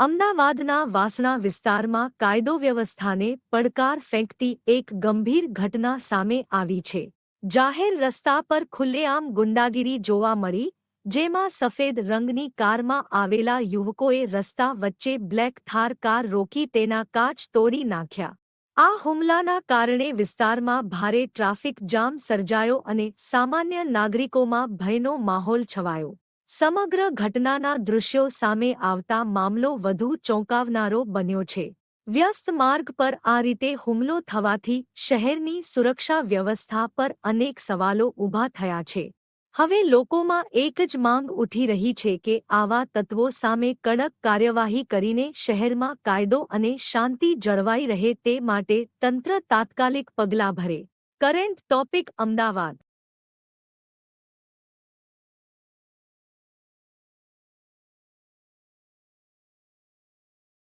અમદાવાદના વાસણા વિસ્તારમાં કાયદો વ્યવસ્થાને પડકાર ફેંકતી એક ગંભીર ઘટના સામે આવી છે. જાહેર રસ્તા પર ખુલ્લેઆમ ગુંડાગીરી જોવા મળી, જેમાં સફેદ રંગની કારમાં આવેલા યુવકોએ રસ્તા વચ્ચે બ્લેક થાર કાર રોકી તેના કાચ તોડી નાખ્યા. આ હુમલાના કારણે વિસ્તારમાં ભારે ટ્રાફિક જામ સર્જાયો અને સામાન્ય નાગરિકોમાં ભયનો માહોલ છવાયો. સમગ્ર ઘટનાના દૃશ્યો સામે આવતા મામલો વધુ ચોંકાવનારો બન્યો છે. વ્યસ્ત માર્ગ પર આ રીતે હુમલો થવાથી શહેરની સુરક્ષા વ્યવસ્થા પર અનેક સવાલો ઊભા થયા છે. હવે લોકોમાં એક જ માંગ ઉઠી રહી છે કે આવા તત્વો સામે કડક કાર્યવાહી કરીને શહેરમાં કાયદો અને શાંતિ જળવાઈ રહે તે માટે તંત્ર તાત્કાલિક પગલાં ભરે. Current topic Ahmedabad.